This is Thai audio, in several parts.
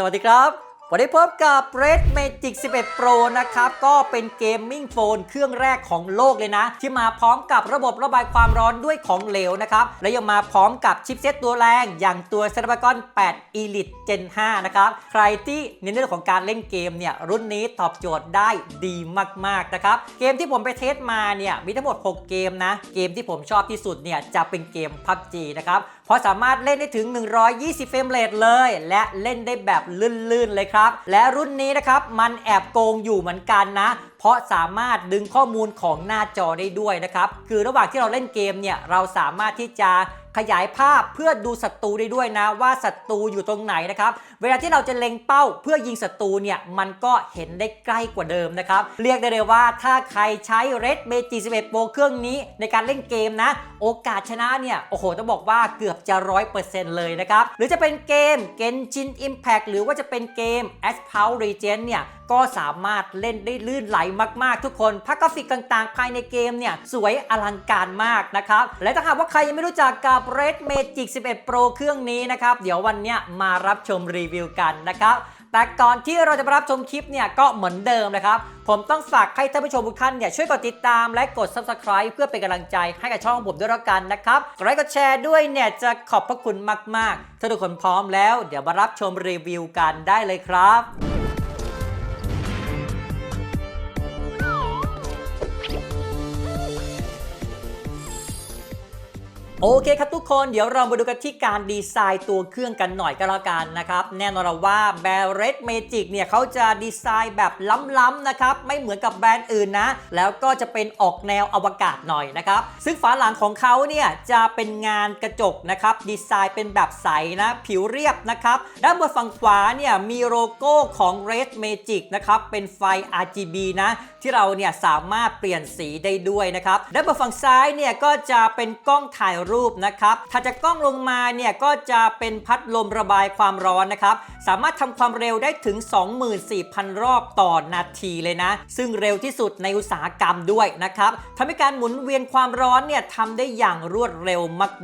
สวัสดีครับ วันนี้พบกับ Red Magic 11 Pro นะครับ ก็เป็นเกมมิ่งโฟนเครื่องแรกของโลกเลยนะ ที่มาพร้อมกับระบบระบายความร้อนด้วยของเหลวนะครับ และยังมาพร้อมกับชิปเซตตัวแรง อย่างตัว Snapdragon 8 Elite Gen 5 นะครับ ใครที่เน้นเรื่องของการเล่นเกมเนี่ย รุ่นนี้ตอบโจทย์ได้ดีมาก ๆ นะครับ เกมที่ผมไปเทสมาเนี่ย มีทั้งหมด 6 เกมนะ เกมที่ผมชอบที่สุดเนี่ยจะเป็นเกม PUBG นะครับ เพราะสามารถเล่นได้ถึง 120 เฟรมเรทเลย และเล่นได้แบบลื่นๆเลยครับ และรุ่นนี้นะครับมันแอบโกงอยู่เหมือนกันนะ เพราะสามารถดึงข้อมูลของหน้าจอได้ด้วยนะครับ คือระหว่างที่เราเล่นเกมเนี่ยเราสามารถที่จะ ขยายภาพเพื่อดูศัตรูได้ด้วยนะว่าศัตรูอยู่ตรงไหนนะครับ เวลาที่เราจะเล็งเป้าเพื่อยิงศัตรูเนี่ยมันก็เห็นได้ใกล้กว่าเดิมนะครับ เรียกได้เลยว่าถ้าใครใช้ Red Magic 11 Pro เครื่องนี้ในการเล่นเกมนะ โอกาสชนะเนี่ยโอ้โหต้องบอกว่าเกือบจะ 100%เลยนะครับ หรือจะเป็นเกม Genshin Impact หรือว่าจะเป็นเกม Asphalt Legend เนี่ยก็สามารถเล่นได้ลื่นไหลมาก ๆ ทุกคนภาพกราฟิกต่าง ๆ ภายในเกมเนี่ยสวยอลังการมากนะครับ และถ้าหากว่าใครยังไม่รู้จักกับ Red Magic 11 Pro เครื่องนี้นะครับ เดี๋ยววันนี้มารับชมรีวิวกันนะครับ แต่ก่อนที่เราจะมารับชมคลิปเนี่ยก็เหมือนเดิมนะครับ ผมต้องฝากให้ท่านผู้ชมทุกท่านเนี่ยช่วยกดติดตามและกด Subscribe เพื่อเป็นกำลังใจให้กับช่องผมด้วยแล้วกันนะครับกดไลค์กดแชร์ด้วยเนี่ยจะขอบพระคุณมากๆ ถ้าทุกคนพร้อมแล้ว เดี๋ยวมารับชมรีวิวกันได้เลยครับ โอเคครับทุกคนเดี๋ยวเรามาดูกันที่การดีไซน์ตัวเครื่องกันหน่อยก็แล้วกันนะครับ แน่นอนว่าแบรนด์ Red Magic เนี่ยเขาจะดีไซน์แบบล้ำๆนะครับ ไม่เหมือนกับแบรนด์อื่นนะ แล้วก็จะเป็นออกแนวอวกาศหน่อยนะครับ ซึ่งฝาหลังของเขาเนี่ยจะเป็นงานกระจกนะครับ ดีไซน์เป็นแบบใสนะ ผิวเรียบนะครับ ด้านบนฝั่งขวาเนี่ยมีโลโก้ของ Red Magic นะครับเป็นไฟ RGB นะที่เราเนี่ยสามารถเปลี่ยนสีได้ด้วยนะครับด้านบนฝั่งซ้ายเนี่ยก็จะเป็นกล้องถ่ายรูปนะครับถ้าจากกล้องลงมาเนี่ยก็จะเป็นพัดลมระบายความร้อนนะครับ สามารถทำความเร็วได้ถึง 24,000 รอบต่อนาทีเลยนะ ซึ่งเร็วที่สุดในอุตสาหกรรมด้วยนะครับทำให้การหมุนเวียนความร้อนเนี่ยทำได้อย่างรวดเร็ว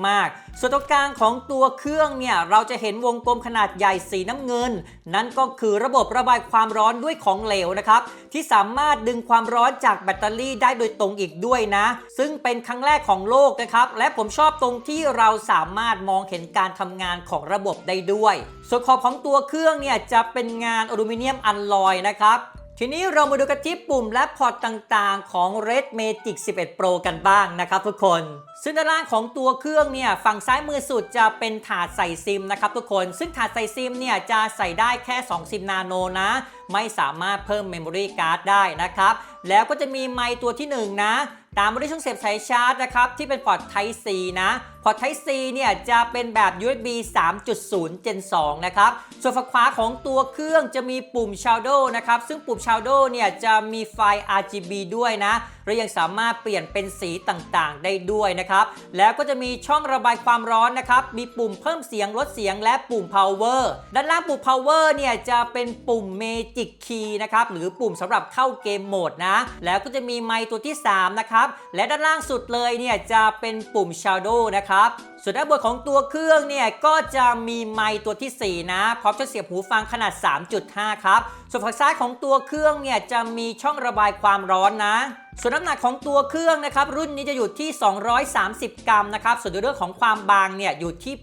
มากๆ ส่วนตรงกลางของตัวเครื่องเนี่ยเราจะเห็นวงกลมขนาดใหญ่สีน้ำเงิน นั่นก็คือระบบระบายความร้อนด้วยของเหลวนะครับที่สามารถดึงความร้อนจากแบตเตอรี่ได้โดยตรงอีกด้วยนะ ซึ่งเป็นครั้งแรกของโลกนะครับและผมชอบตรงที่เราสามารถมองเห็นการทำงานของระบบได้ด้วย ส่วนขอบของตัวเครื่องเนี่ยจะเป็นงานอลูมิเนียมอัลลอยนะครับ ทีนี้เรามาดูกันที่ปุ่มและพอร์ตต่างๆ ของ Red Magic 11 Pro กันบ้างนะครับทุกคน ซึ่งด้านล่างของตัวเครื่องเนี่ยฝั่งซ้ายมือสุดจะเป็นถาดใส่ซิมนะครับทุกคน ซึ่งถาดใส่ซิมเนี่ยจะใส่ได้แค่ 2 ซิมนาโนนะ ไม่สามารถเพิ่มเมมโมรี่การ์ดได้นะครับ แล้วก็จะมีไมค์ตัวที่ 1 นะ ตามมาด้วยช่องเสียบสายชาร์จนะครับที่เป็นพอร์ต Type C นะ พอ Type C เนี่ยจะเป็นแบบ USB 3.0 Gen 2 นะครับ ส่วนฝั่งขวาของตัวเครื่องจะมีปุ่ม Shadow นะครับ ซึ่งปุ่ม Shadow เนี่ยจะมีไฟ RGB ด้วยนะ และยังสามารถเปลี่ยนเป็นสีต่างๆ ได้ด้วยนะครับ แล้วก็จะมีช่องระบายความร้อนนะครับ มีปุ่มเพิ่มเสียงลดเสียงและปุ่ม Power ด้านล่างปุ่ม Power เนี่ยจะเป็นปุ่ม Magic Key นะครับหรือปุ่มสำหรับเข้าเกมโหมดนะ แล้วก็จะมีไมค์ตัวที่ 3 นะครับ และด้านล่างสุดเลยเนี่ยจะเป็นปุ่ม Shadow นะครับส่วนด้านบนของตัวเครื่องเนี่ยก็จะมีไมค์ตัวที่ 4 นะ พร้อมจะเสียบหูฟังขนาด 3.5 ครับ ส่วนฝั่งซ้ายของตัวเครื่องเนี่ยจะมีช่องระบายความร้อนนะ ส่วนน้ำหนักของตัวเครื่องนะครับรุ่นนี้จะอยู่ที่ 230 กรัมนะครับส่วนในเรื่องของความบางเนี่ยอยู่ที่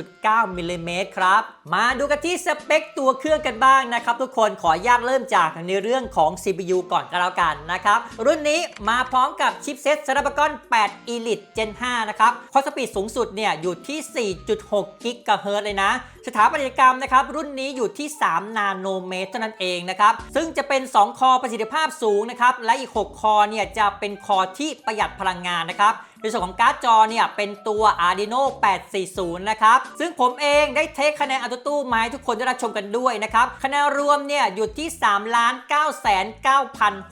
8.9มิลลิเมตรครับมาดูกันที่สเปคตัวเครื่องกันบ้างนะครับทุกคนขออนุญาตเริ่มจากในเรื่องของ CPU ก่อนก็แล้วกันนะครับรุ่นนี้มาพร้อมกับชิปเซ็ต Snapdragon 8 Elite Gen 5 นะครับคอสปีดสูงสุดเนี่ยอยู่ที่ 4.6กิกะเฮิรตซ์เลยนะ สถาปัตยกรรมนะครับรุ่นนี้อยู่ที่ 3 นาโนเมตรเท่านั้นเองนะครับซึ่งจะเป็น 2 คอประสิทธิภาพสูงนะครับและอีก 6 คอเนี่ยจะเป็นคอที่ประหยัดพลังงานนะครับ ในส่วนของการ์ดจอเนี่ยเป็นตัว Arduino 840 นะครับ ซึ่งผมเองได้เทคคะแนนอัตตู้มาให้ทุกคนได้รับชมกันด้วยนะครับ คะแนนรวมเนี่ยอยู่ที่ 3 9 9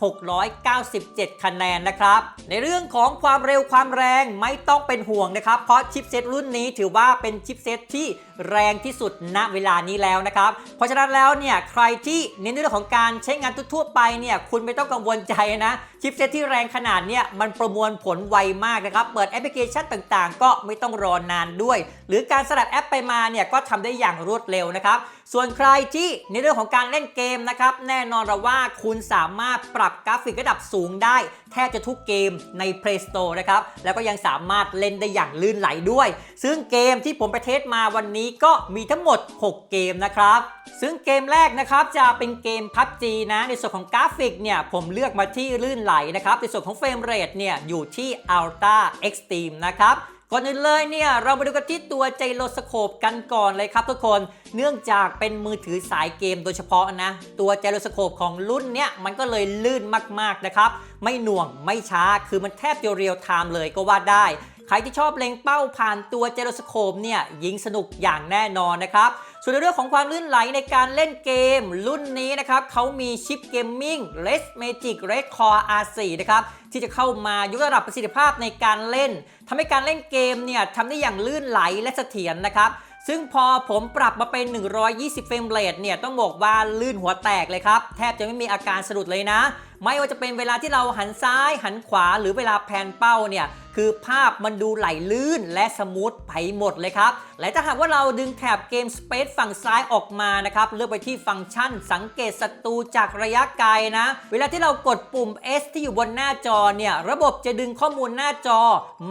697 คะแนนนะครับ ในเรื่องของความเร็วความแรงไม่ต้องเป็นห่วงนะครับ เพราะชิปเซตรุ่นนี้ถือว่าเป็นชิปเซตที่แรงที่สุดณเวลานี้แล้วนะครับ เพราะฉะนั้นแล้วเนี่ยใครที่เน้นในเรื่องของการใช้งานทั่วไปเนี่ยคุณไม่ต้องกังวลใจนะชิปเซตที่แรงขนาดเนี่ยมันประมวลผลไวมากนะครับเปิดแอปพลิเคชันต่างๆ ก็ไม่ต้องรอนานด้วย หรือการสลับแอปไปมาเนี่ยก็ทำได้อย่างรวดเร็วนะครับส่วนใครที่ในเรื่องของการเล่นเกมนะครับแน่นอนเราว่าคุณสามารถปรับกราฟิกระดับสูงได้ แทบจะทุกเกมใน Play Store นะครับ แล้วก็ยังสามารถเล่นได้อย่างลื่นไหลด้วย ซึ่งเกมที่ผมไปเทสมาวันนี้ก็มีทั้งหมด 6 เกมนะครับ ซึ่งเกมแรกนะครับจะเป็นเกม PUBG นะ ในส่วนของกราฟิกเนี่ยผมเลือกมาที่ลื่นไหลนะครับ ในส่วนของเฟรมเรทเนี่ยอยู่ที่ Ultra Extreme นะครับ ก่อนอื่นเลยเนี่ยเรามาดูกันที่ตัวไจโรสโคปกันก่อนเลยครับทุกคน เนื่องจากเป็นมือถือสายเกมโดยเฉพาะนะ ตัวไจโรสโคปของรุ่นเนี้ยมันก็เลยลื่นมากๆนะครับ ไม่หน่วงไม่ช้าคือมันแทบจะเรียลไทม์เลยก็ว่าได้ รที่ชอบเล็งเป้าผ่านตัวไจโรสโคปเนี่ยยิงสนุกอย่างแน่นอนนะครับ ส่วนในเรื่องของความลื่นไหลในการเล่นเกม รุ่นนี้นะครับเขามีชิปเกมมิ่ง Red Magic Red Core R4 นะครับที่จะเข้ามายกระดับประสิทธิภาพในการเล่นทำให้การเล่นเกมเนี่ยทำได้อย่างลื่นไหลและเสถียรนะครับซึ่งพอผมปรับมาเป็น 120 เฟรมเรทเนี่ยต้องบอกว่าลื่นหัวแตกเลยครับ แทบจะไม่มีอาการสะดุดเลยนะ ไม่ว่าจะเป็นเวลาที่เราหันซ้ายหันขวาหรือเวลาแพนเป้าเนี่ยคือภาพมันดูไหลลื่นและสมูทไปหมดเลยครับ และถ้าหากว่าเราดึงแถบเกม Space ฝั่งซ้ายออกมานะครับ เลือกไปที่ฟังก์ชันสังเกตศัตรูจากระยะไกลนะ เวลาที่เรากดปุ่ม S ที่อยู่บนหน้าจอเนี่ยระบบจะดึงข้อมูลหน้าจอ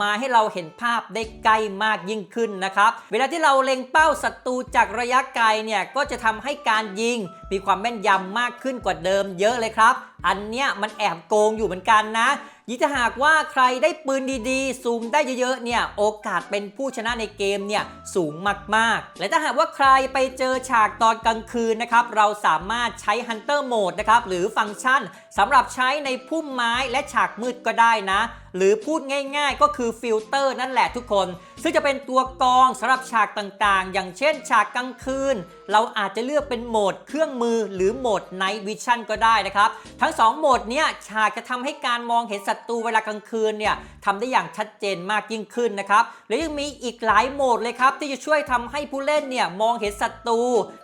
มาให้เราเห็นภาพได้ใกล้มากยิ่งขึ้นนะครับ เวลาที่เราเล็งเป้าศัตรูจากระยะไกลเนี่ยก็จะทำให้การยิง มีความแม่นยำมากขึ้นกว่าเดิมเยอะเลยครับ อันเนี้ยมันแอบโกงอยู่เหมือนกันนะยิ่งถ้าหากว่าใครได้ปืนดีๆ ซูมได้เยอะๆ เนี่ย โอกาสเป็นผู้ชนะในเกมเนี่ยสูงมากๆ และถ้าหากว่าใครไปเจอฉากตอนกลางคืนนะครับ เราสามารถใช้ Hunter Mode นะครับ หรือฟังก์ชันสำหรับใช้ในพุ่มไม้และฉากมืดก็ได้นะ หรือพูดง่ายๆ ก็คือฟิลเตอร์นั่นแหละทุกคน ซึ่งจะเป็นตัวกรองสำหรับฉากต่างๆ อย่างเช่นฉากกลางคืน เราอาจจะเลือกเป็นโหมดเครื่องมือหรือโหมด Night Vision ก็ได้นะครับ ทั้ง 2 โหมดเนี้ยฉากจะทำให้การมองเห็นศัตรูเวลากลางคืนเนี่ยทำได้อย่างชัดเจนมากยิ่งขึ้นนะครับ และยังมีอีกหลายโหมดเลยครับที่จะช่วยทำให้ผู้เล่นเนี่ยมองเห็นศัตรู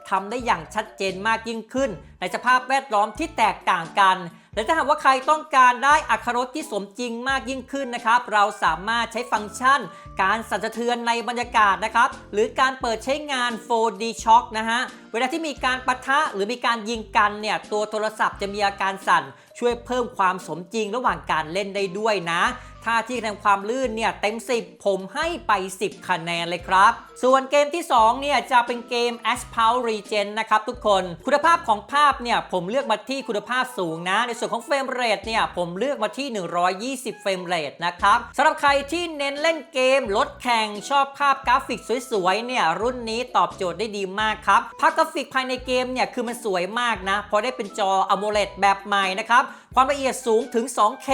ทำได้อย่างชัดเจนมากยิ่งขึ้น ในสภาพแวดล้อมที่แตกต่างกัน และถ้าหากว่าใครต้องการได้อัครสที่สมจริงมากยิ่งขึ้นนะครับ เราสามารถใช้ฟังก์ชัน การสั่นสะเทือนในบรรยากาศนะครับ หรือการเปิดใช้งาน 4D Shock นะฮะ เวลาที่มีการปะทะหรือมีการยิงกันเนี่ย ตัวโทรศัพท์จะมีอาการสั่น ช่วยเพิ่มความสมจริงระหว่างการเล่นได้ด้วยนะ ถ้าที่คะแนนความลื่นเนี่ยเต็ม 10 ผมให้ไป 10 คะแนนเลยครับ ส่วนเกมที่ 2 เนี่ยจะเป็นเกม Asphalt Regen นะครับทุกคน คุณภาพของภาพเนี่ยผมเลือกมาที่คุณภาพสูงนะ ในส่วนของเฟรมเรทเนี่ยผมเลือกมาที่ 120 เฟรมเรทนะครับสำหรับใครที่เน้นเล่นเกมรถแข่งชอบภาพกราฟิกสวยๆเนี่ยรุ่นนี้ตอบโจทย์ได้ดีมากครับภาพกราฟิกภายในเกมเนี่ยคือมันสวยมากนะเพราะได้เป็นจอ AMOLED แบบใหม่นะครับความละเอียดสูงถึง 2K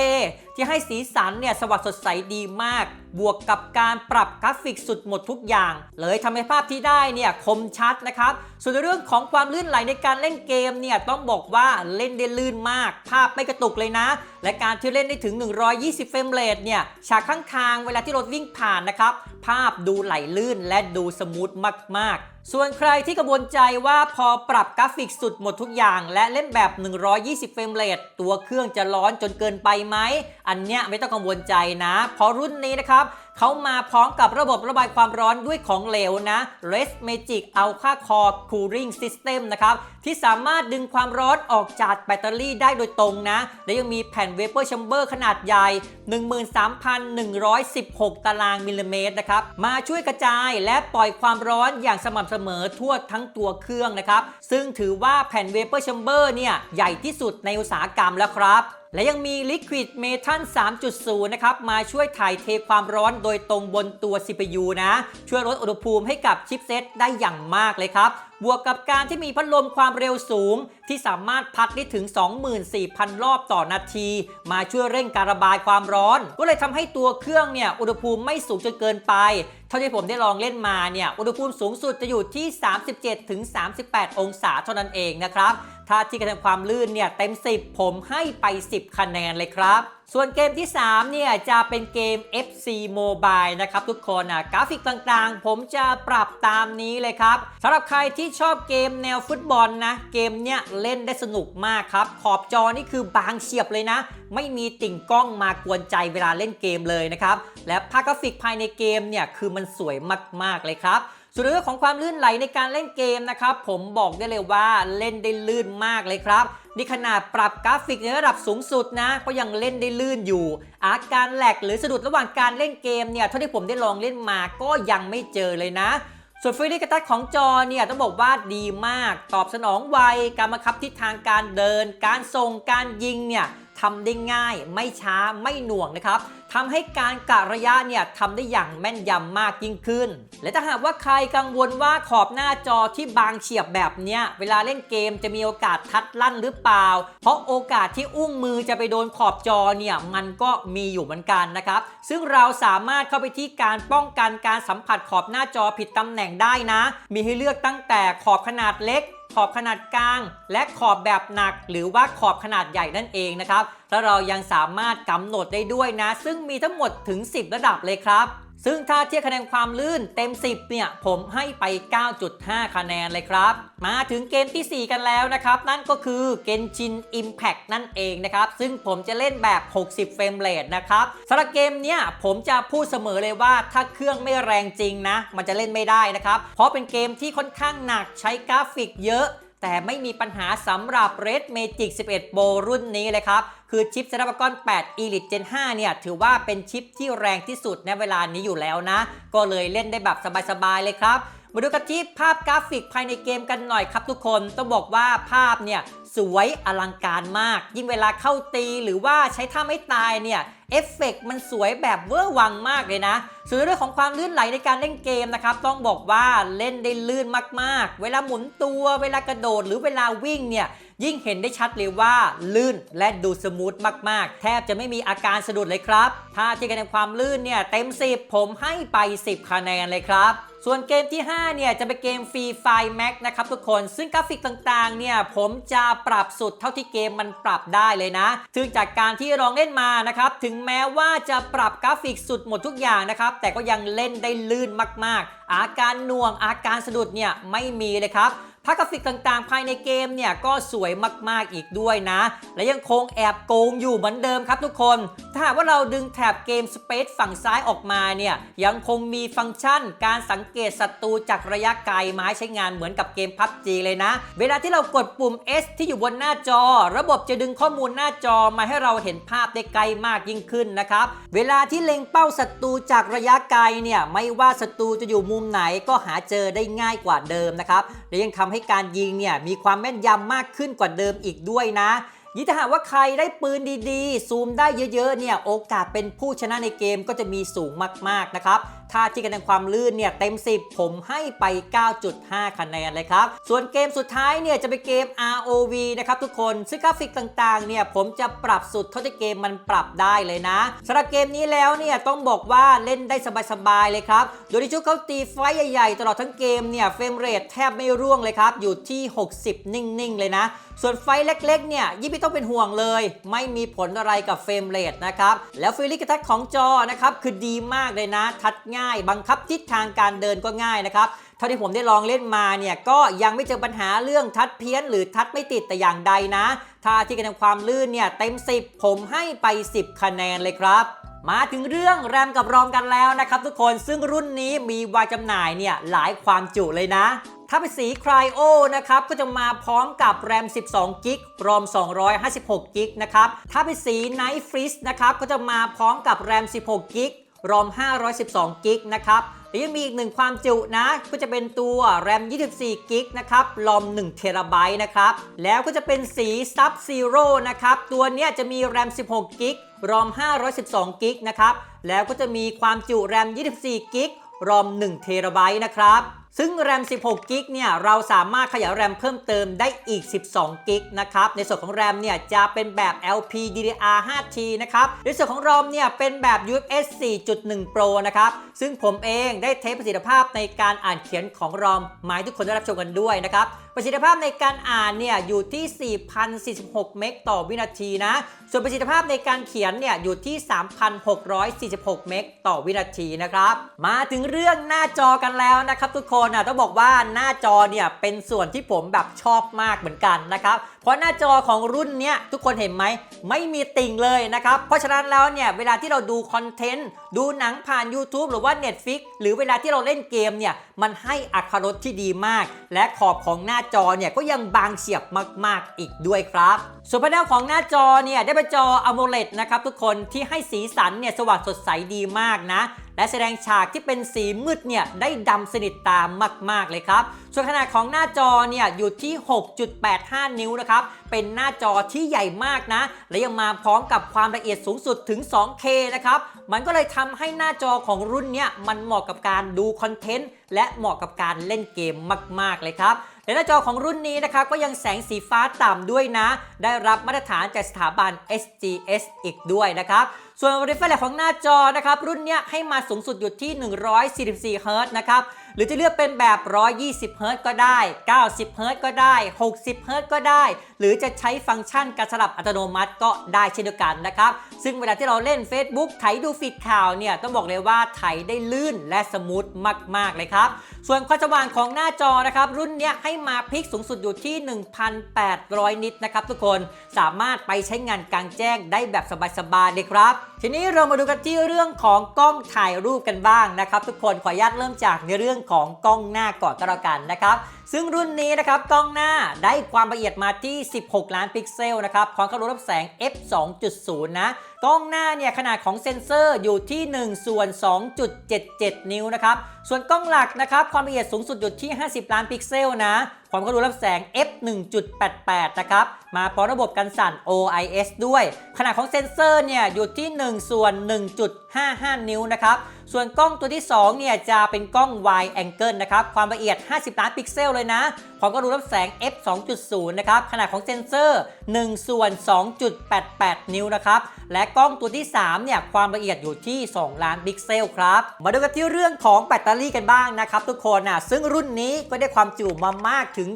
ที่ให้สีสันเนี่ยสว่างสดใสดีมาก บวกกับการปรับกราฟิกสุดหมดทุกอย่าง เลยทำให้ภาพที่ได้เนี่ยคมชัดนะครับ ส่วนในเรื่องของความลื่นไหลในการเล่นเกมเนี่ยต้องบอกว่าเล่นได้ลื่นมาก ภาพไม่กระตุกเลยนะ และการที่เล่นได้ถึง 120 เฟรมเรทเนี่ยฉากข้างทางเวลาที่รถวิ่งผ่านนะครับภาพดูไหลลื่นและดูสมูทมาก ๆส่วนใครที่กังวลใจว่าพอปรับกราฟิกสุดหมดทุกอย่าง และเล่นแบบ 120 เฟรมเรทตัวเครื่องจะร้อนจนเกินไปไหม อันเนี้ยไม่ต้องกังวลใจนะ เพราะรุ่นนี้นะครับเขามาพร้อมกับระบบระบายความร้อนด้วยของเหลวนะ Res Magic Ultra Core Cooling System นะครับที่สามารถดึงความร้อนออกจากแบตเตอรี่ได้โดยตรงนะ และยังมีแผ่น Vapor Chamber ขนาดใหญ่ 13,116 ตารางมิลลิเมตรนะครับมาช่วยกระจายและปล่อยความร้อนอย่างสม่ำเสมอทั่วทั้งตัวเครื่องนะครับ ซึ่งถือว่าแผ่น Vapor Chamber เนี่ยใหญ่ที่สุดในอุตสาหกรรมแล้วครับ และยังมี Liquid Metal 3.0 นะครับ มาช่วยถ่ายเทความร้อนโดยตรงบนตัว CPU นะ ช่วยลดอุณหภูมิให้กับชิปเซตได้อย่างมากเลยครับ บวกกับการที่มีพัดลมความเร็วสูง ที่สามารถพัดได้ถึง 24,000 รอบต่อนาที มาช่วยเร่งการระบายความร้อน ก็เลยทำให้ตัวเครื่องเนี่ยอุณหภูมิไม่สูงจนเกินไป ท่าที่ผมได้ลองเล่นมาเนี่ยอุณหภูมิสูงสุดจะอยู่ที่ 37-38 องศาเท่านั้นเองนะครับ ถ้าที่กระทำความลื่นเนี่ยเต็ม 10 ผมให้ไป 10 คะแนนเลยครับส่วนเกมที่ 3 เนี่ย จะเป็นเกม FC Mobile นะครับทุกคนอะกราฟิกต่างๆ ผมจะปรับตามนี้เลยครับสำหรับใครที่ชอบเกมแนวฟุตบอลนะ เกมเนี้ยเล่นได้สนุกมากครับ ขอบจอนี่คือบางเฉียบเลยนะ ไม่มีติ่งกล้องมากวนใจเวลาเล่นเกมเลยนะครับ และภาพกราฟิกภายในเกมเนี่ยคือมันสวยมากๆเลยครับ ส่วนเรื่องของความลื่นไหลในการเล่นเกมนะครับผมบอกได้เลยว่าเล่นได้ลื่นมากเลยครับนี่ขนาดปรับกราฟิกในระดับสูงสุดนะ ก็ยังเล่นได้ลื่นอยู่ อาการแหลกหรือสะดุดระหว่างการเล่นเกมเนี่ยเท่าที่ผมได้ลองเล่นมาก็ยังไม่เจอเลยนะส่วนฟรีกระตัดของจอเนี่ยต้องบอกว่าดีมาก ตอบสนองไว การบังคับทิศทางการเดิน การส่งการยิงเนี่ย ทำได้ง่าย ไม่ช้าไม่หน่วงนะครับทำให้การกะระยะเนี่ยทำได้อย่างแม่นยำมากยิ่งขึ้น และถ้าหากว่าใครกังวลว่าขอบหน้าจอที่บางเฉียบแบบเนี้ยเวลาเล่นเกมจะมีโอกาสทัดลั่นหรือเปล่า เพราะโอกาสที่อุ้งมือจะไปโดนขอบจอเนี่ยมันก็มีอยู่เหมือนกันนะครับ ซึ่งเราสามารถเข้าไปที่การป้องกันการสัมผัสขอบหน้าจอผิดตำแหน่งได้นะ มีให้เลือกตั้งแต่ขอบขนาดเล็ก ขอบขนาดกลาง และขอบแบบหนัก หรือว่าขอบขนาดใหญ่นั่นเองนะครับ แล้วเรายังสามารถกำหนดได้ด้วยนะ ซึ่งมีทั้งหมดถึง 10 ระดับเลยครับ ซึ่งถ้าเทียบคะแนนความลื่นเต็ม 10 เนี่ย ผมให้ไป 9.5 คะแนนเลยครับ มาถึงเกมที่ 4 กันแล้วนะครับ นั่นก็คือ Genshin Impact นั่นเองนะครับ ซึ่งผมจะเล่นแบบ 60 เฟรมเรทนะครับสำหรับเกมเนี้ยผมจะพูดเสมอเลยว่าถ้าเครื่องไม่แรงจริงนะ มันจะเล่นไม่ได้นะครับ เพราะเป็นเกมที่ค่อนข้างหนักใช้กราฟิกเยอะ แต่ไม่มีปัญหาสำหรับ Red Magic 11 Pro รุ่นนี้เลยครับ คือชิป Snapdragon 8 Elite Gen 5 เนี่ย ถือว่าเป็นชิปที่แรงที่สุดในเวลานี้อยู่แล้วนะ ก็เลยเล่นได้แบบสบายๆเลยครับ มาดูกันที่ภาพกราฟิกภายในเกมกันหน่อยครับทุกคน ต้องบอกว่าภาพเนี่ยสวยอลังการมาก ยิ่งเวลาเข้าตีหรือว่าใช้ท่าไม่ตายเนี่ยเอฟเฟกต์มันสวยแบบเวอร์วังมากเลยนะ ส่วนเรื่องของความลื่นไหลในการเล่นเกมนะครับ ต้องบอกว่าเล่นได้ลื่นมากๆ เวลาหมุนตัวเวลากระโดดหรือเวลาวิ่งเนี่ยยิ่งเห็นได้ชัดเลยว่าลื่นและดูสมูทมากๆ แทบจะไม่มีอาการสะดุดเลยครับ ถ้าที่คะแนนความลื่นเนี่ยเต็ม 10 ผมให้ไป 10 คะแนนเลยครับ ส่วนเกมที่ 5 เนี่ย จะเป็นเกมฟรีไฟแม็กนะครับทุกคน ซึ่งกราฟิกต่างๆ เนี่ย ผมจะปรับสุดเท่าที่เกมมันปรับได้เลยนะ ซึ่งจากการที่ลองเล่นมานะครับ ถึงแม้ว่าจะปรับกราฟิกสุดหมดทุกอย่างนะครับ แต่ก็ยังเล่นได้ลื่นมากๆ อาการหน่วงอาการสะดุดเนี่ยไม่มีเลยครับ ภาพกราฟิกต่างๆ ภายในเกมเนี่ยก็สวยมากๆอีกด้วยนะ และยังคงแอบโกงอยู่เหมือนเดิมครับทุกคน ถ้าหากว่าเราดึงแถบเกม Space ฝั่งซ้ายออกมาเนี่ยยังคงมีฟังก์ชัน การสังเกตศัตรูจากระยะไกลไม้ใช้งานเหมือนกับเกม PUBG เลยนะ เวลาที่เรากดปุ่ม S ที่อยู่บนหน้าจอ ระบบจะดึงข้อมูลหน้าจอมาให้เราเห็นภาพได้ไกลมากยิ่งขึ้นนะครับ เวลาที่เล็งเป้าศัตรูจากระยะไกลเนี่ยไม่ว่าศัตรูจะอยู่มุมไหนก็หาเจอได้ง่ายกว่าเดิมนะครับและยังทำให้การยิงเนี่ยมีความแม่นยำมากขึ้นกว่าเดิมอีกด้วยนะยิ่งถ้าหากว่าใครได้ปืนดีๆ ซูมได้เยอะๆเนี่ยโอกาสเป็นผู้ชนะในเกมก็จะมีสูงมากๆนะครับ ถ้าที่คะแนนความลื่นเนี่ยเต็ม 10 ผมให้ไป 9.5 คะแนนเลยครับ ส่วนเกมสุดท้ายเนี่ยจะเป็นเกม ROV นะครับทุกคนซึ่งกราฟิกต่างๆเนี่ยผมจะปรับสุดเท่าที่เกมมันปรับได้เลยนะสำหรับเกมนี้แล้วเนี่ยต้องบอกว่าเล่นได้สบายๆเลยครับ โดยที่ชุดเขาตีไฟใหญ่ๆ ตลอดทั้งเกมเนี่ยเฟรมเรทแทบไม่ร่วงเลยครับ อยู่ที่ 60 นิ่งๆ เลยนะ ส่วนไฟเล็กๆ เนี่ยยิ่งไม่ต้องเป็นห่วงเลย ไม่มีผลอะไรกับเฟรมเรทนะครับ แล้วฟีลิกะทัดของจอนะครับ คือดีมากเลยนะ ทัดง่ายบังคับทิศทางการเดินก็ง่ายนะครับเท่าที่ผมได้ลองเล่นมาเนี่ยก็ยังไม่เจอปัญหาเรื่องทัดเพี้ยน หรือทัดไม่ติดแต่อย่างใดนะ ถ้าที่คะแนนความลื่นเนี่ยเต็ม 10 ผมให้ไป 10 คะแนนเลยครับมาถึงเรื่องแรมกับรอมกันแล้วนะครับทุกคนซึ่งรุ่นนี้มีวางจำหน่ายเนี่ยหลายความจุเลยนะ ถ้าเป็นสีครโอนะครับก็จะมาพร้อมกับแรม 12 กิกรอม 256 กิกนะครับถ้าเป็นสี Night Freeze นะครับก็จะมาพร้อมกับแรม 16 กิก รอม 512 กิกนะครับแต่ยังมีอีกหนึ่งความจุนะ ก็จะเป็นตัว RAM 24 กิกนะครับ รอม1เทราไบต์นะครับ แล้วก็จะเป็นสี Sub Zero นะครับ ตัวเนี้ยจะมี RAM 16 กิก รอม 512 กิกนะครับ แล้วก็จะมีความจุ RAM 24 กิก รอม1เทราไบต์นะครับ ซึ่งแรม 16 กิกเนี่ย เราสามารถขยายแรมเพิ่มเติมได้อีก 12 กิกนะครับ ในส่วนของแรมเนี่ยจะเป็นแบบ LPDDR 5T นะครับ ในส่วนของรอมเนี่ยเป็นแบบ UFS 4.1 Pro นะครับ ซึ่งผมเองได้เทสประสิทธิภาพในการอ่านเขียนของรอมมายทุกคนได้รับชมกันด้วยนะครับ ประสิทธิภาพในการอ่านเนี่ยอยู่ที่ 4,046 เมกต่อวินาทีนะ ส่วนประสิทธิภาพในการเขียนเนี่ยอยู่ที่ 3,646 เมกต่อวินาทีนะครับ มาถึงเรื่องหน้าจอกันแล้วนะครับ ทุกคนนะต้องบอกว่าหน้าจอเนี่ยเป็นส่วนที่ผมแบบชอบมากเหมือนกันนะครับ เพราะหน้าจอของรุ่นเนี้ยทุกคนเห็นไหมไม่มีติ่งเลยนะครับ เพราะฉะนั้นแล้วเนี่ยเวลาที่เราดูคอนเทนต์ดูหนังผ่าน YouTube หรือว่า Netflix หรือเวลาที่เราเล่นเกมเนี่ยมันให้อัตรรสที่ดีมาก และขอบของหน้าจอเนี่ยก็ยังบางเฉียบมาก ๆ อีกด้วยครับส่วนแผงของหน้าจอเนี่ยได้เป็นจอ AMOLED นะครับทุกคนที่ให้สีสันเนี่ยสว่างสดใสดีมากนะ และแสดงฉากที่เป็นสีมืดเนี่ยได้ดำสนิทตามมาก ๆ เลยครับ ส่วนขนาดของหน้าจอเนี่ยอยู่ที่ 6.85 นิ้วนะครับ เป็นหน้าจอที่ใหญ่มากนะ และยังมาพร้อมกับความละเอียดสูงสุดถึง 2K นะครับ มันก็เลยทำให้หน้าจอของรุ่นเนี้ยมันเหมาะกับการดูคอนเทนต์และเหมาะกับการเล่นเกมมาก ๆ เลยครับ และหน้าจอของรุ่นนี้นะครับก็ยังแสงสีฟ้าต่ำด้วยนะ ได้รับมาตรฐานจากสถาบัน SGS อีกด้วยนะครับส่วน refresh rate ของหน้าจอนะครับรุ่นนี้ให้มาสูงสุดอยู่ที่ 144 Hz นะครับหรือจะเลือกเป็นแบบ 120 Hz ก็ได้ 90 Hz ก็ได้ 60 Hz ก็ได้ หรือจะใช้ฟังก์ชันการสลับอัตโนมัติก็ได้เช่นเดียวกันนะครับ ซึ่งเวลาที่เราเล่น Facebook ไถดูฟีดข่าวเนี่ยต้องบอกเลยว่าไถได้ลื่นและสมูทมาก ๆ เลยครับ ส่วนความสว่างของหน้าจอนะครับ รุ่นนี้ให้มาพิกสูงสุดอยู่ที่ 1,800 นิตนะครับทุกคนสามารถไปใช้งานกลางแจ้งได้แบบสบายๆเลยครับ ทีนี้เรามาดูกันที่เรื่องของกล้องถ่ายรูปกันบ้างนะครับ ทุกคนขออนุญาตเริ่มจากในเรื่องของกล้องหน้าก่อนก็แล้วกันนะครับซึ่งรุ่นนี้นะครับกล้องหน้าได้ความละเอียดมาที่ 16 ล้านพิกเซลนะครับพร้อมกับรูรับแสง f 2.0 นะกล้องหน้าเนี่ยขนาดของเซ็นเซอร์อยู่ที่ 1 ส่วน 2.77 นิ้วนะครับส่วนกล้องหลักนะครับความละเอียดสูงสุดอยู่ที่ 50 ล้านพิกเซลนะความกระดูรับแสง f 1.88 นะครับมาพร้อมระบบกันสั่น OIS ด้วย ขนาดของเซ็นเซอร์เนี่ยอยู่ที่ 1 ส่วน 1.55 นิ้วนะครับ ส่วนกล้องตัวที่2เนี่ยจะเป็นกล้อง wide angle นะครับ ความละเอียด 50 ล้านพิกเซลเลยนะ ความกระดูรับแสง f 2.0 นะครับ ขนาดของเซ็นเซอร์ 1 ส่วน 2.88 นิ้วนะครับ และกล้องตัวที่ 3 เนี่ย ความละเอียดอยู่ที่ 2 ล้านพิกเซลครับ มาดูกันที่เรื่องของแบตเตอรี่กันบ้างนะครับทุกคนนะซึ่งรุ่นนี้ก็ได้ความจุมามากถึง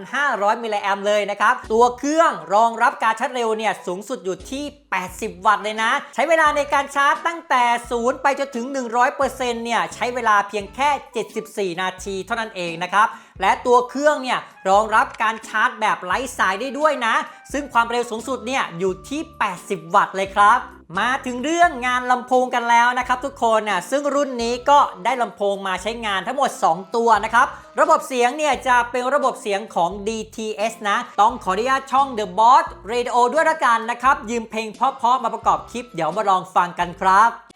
7,500 มิลลิแอมเลยนะครับ ตัวเครื่องรองรับการชาร์จเร็วเนี่ยสูงสุดอยู่ที่ 80 วัตต์เลยนะ ใช้เวลาในการชาร์จตั้งแต่ 0 ไปจนถึง 100%เนี่ยใช้เวลาเพียงแค่ 74 นาทีเท่านั้นเองนะครับ และตัวเครื่องเนี่ยรองรับการชาร์จแบบไร้สายได้ด้วยนะ ซึ่งความเร็วสูงสุดเนี่ยอยู่ที่ 80 วัตต์เลยครับ มาถึงเรื่องงานลำโพงกันแล้วนะครับทุกคนน่ะซึ่งรุ่นนี้ก็ได้ลำโพงมาใช้งานทั้งหมด 2 ตัวนะครับ ระบบเสียงเนี่ยจะเป็นระบบเสียงของ DTS นะ ต้องขออนุญาตช่อง The Boss Radio ด้วยละกันนะครับ ยืมเพลงเพราะๆมาประกอบคลิปเดี๋ยวมาลองฟังกันครับ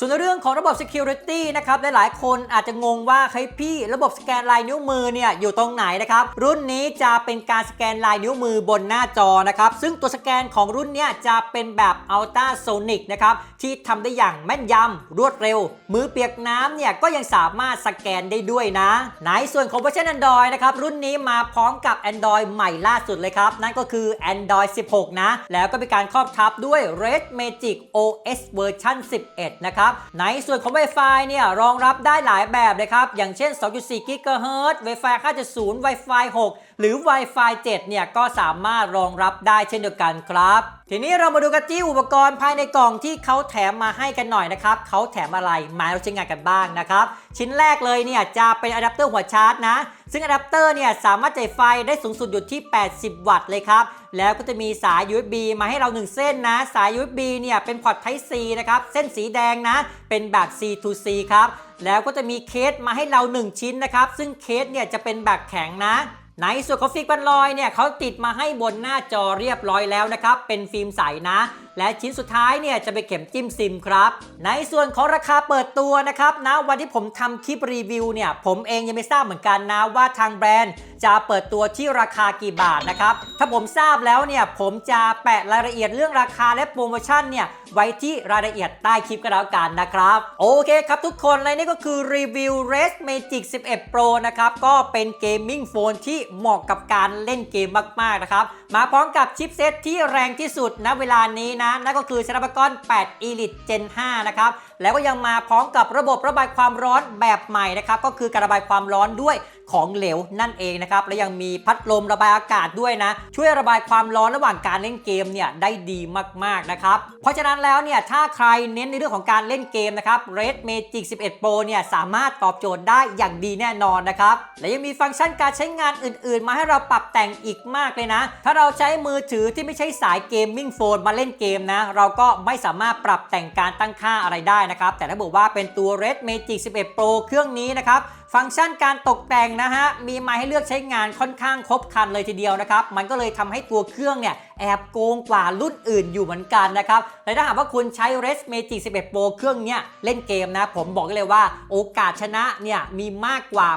ส่วนในเรื่องของระบบ Security นะครับหลายๆคนอาจจะงงว่าเฮ้ยพี่ระบบสแกนลายนิ้วมือเนี่ยอยู่ตรงไหนนะครับ รุ่นนี้จะเป็นการสแกนลายนิ้วมือบนหน้าจอนะครับ ซึ่งตัวสแกนของรุ่นเนี้ยจะเป็นแบบ Ultrasonic นะครับ ที่ทำได้อย่างแม่นยำรวดเร็ว มือเปียกน้ำเนี่ยก็ยังสามารถสแกนได้ด้วยนะในส่วนของเวอร์ชัน Android นะครับ รุ่นนี้มาพร้อมกับ Android ใหม่ล่าสุดเลยครับ นั่นก็คือ Android 16 นะ แล้วก็มีการครอบทับด้วย Red Magic OS เวอร์ชัน11 นะครับในส่วนของ Wi-Fi เนี่ยรองรับได้หลายแบบเลยครับ อย่างเช่น 2.4 GHz Wi-Fi 5.0 Wi-Fi 6 หรือ Wi-Fi 7 เนี่ยก็สามารถรองรับได้เช่นเดียวกันครับ ทีนี้เรามาดูกันที่อุปกรณ์ภายในกล่องที่เขาแถมมาให้กันหน่อยนะครับเขาแถมอะไรมาเราใช้งานกันบ้างนะครับ ชิ้นแรกเลยเนี่ยจะเป็นอะแดปเตอร์หัวชาร์จนะ ซึ่งอะแดปเตอร์เนี่ยสามารถจ่ายไฟได้สูงสุดอยู่ที่ 80 วัตต์เลยครับ แล้วก็จะมีสาย USB มาให้เรา 1 เส้นนะ สาย USB เนี่ยเป็นพอร์ต Type C นะครับ เส้นสีแดงนะ เป็นแบบ C to C ครับ แล้วก็จะมีเคสมาให้เรา 1 ชิ้นนะครับ ซึ่งเคสเนี่ยจะเป็นแบบแข็งนะ ในส่วนของฟิกบันลอยเนี่ยเขาติดมาให้บนหน้าจอเรียบร้อยแล้วนะครับ เป็นฟิล์มใสนะ และชิ้นสุดท้ายเนี่ยจะเป็นเข็มจิ้มซิมครับ ในส่วนของราคาเปิดตัวนะครับนะวันที่ผมทำคลิปรีวิวเนี่ยผมเองยังไม่ทราบเหมือนกันนะว่าทางแบรนด์ จะเปิดตัวที่ราคากี่บาทนะครับ ถ้าผมทราบแล้วเนี่ยผมจะแปะรายละเอียดเรื่องราคาและโปรโมชั่นเนี่ยไว้ที่รายละเอียดใต้คลิปก็แล้วกันนะครับ โอเคครับทุกคนและนี่ก็คือรีวิว Res Magic 11 Pro นะครับ ก็เป็นเกมมิ่งโฟนที่เหมาะกับการเล่นเกมมาก ๆ นะครับ มาพร้อมกับชิปเซตที่แรงที่สุดณเวลานี้นะนั่นก็คือชิราบะกอน8 Elite Gen 5 นะครับ แล้วก็ยังมาพร้อมกับระบบระบายความร้อนแบบใหม่นะครับ ก็คือการระบายความร้อนด้วย ของเหลวนั่นเองนะครับ และยังมีพัดลมระบายอากาศด้วยนะ ช่วยระบายความร้อนระหว่างการเล่นเกมเนี่ยได้ดีมากๆนะครับ เพราะฉะนั้นแล้วเนี่ยถ้าใครเน้นในเรื่องของการเล่นเกมนะครับ Red Magic 11 Pro เนี่ยสามารถตอบโจทย์ได้อย่างดีแน่นอนนะครับ และยังมีฟังก์ชันการใช้งานอื่น ๆ มาให้เราปรับแต่งอีกมากเลยนะ ถ้าเราใช้มือถือที่ไม่ใช่สายเกมมิ่งโฟนมาเล่นเกมนะ เราก็ไม่สามารถปรับแต่งการตั้งค่าอะไรได้นะครับ แต่ถ้าบอกว่าเป็นตัว Red Magic 11 Pro เครื่องนี้นะครับ ฟังก์ชันการตกแต่งนะฮะ มีมาให้เลือกใช้งานค่อนข้างครบครันเลยทีเดียวนะครับ มันก็เลยทำให้ตัวเครื่องเนี่ยแอบโกงกว่ารุ่นอื่นอยู่เหมือนกันนะครับและถ้าหากว่าคุณใช้ Res Magic 11 Pro เครื่องเนี้ยเล่นเกมนะ ผมบอกเลยว่าโอกาสชนะเนี่ยมีมากกว่า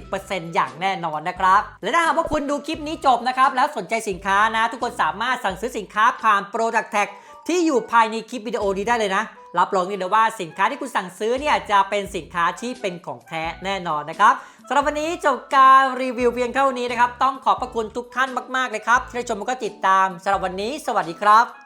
80%อย่างแน่นอนนะครับ และถ้าหากว่าคุณดูคลิปนี้จบนะครับ แล้วสนใจสินค้านะ ทุกคนสามารถสั่งซื้อสินค้าผ่าน Product Tag ที่อยู่ภายในคลิปวิดีโอนี้ได้เลยนะ รับรองได้เลยว่าสินค้าที่คุณสั่งซื้อเนี่ยจะเป็นสินค้าที่เป็นของแท้แน่นอนนะครับสำหรับวันนี้จบการรีวิวเพียงเท่านี้นะครับ ต้องขอบพระคุณทุกท่านมาก ๆ เลยครับที่ได้ชมและก็ติดตามสำหรับวันนี้ สวัสดีครับ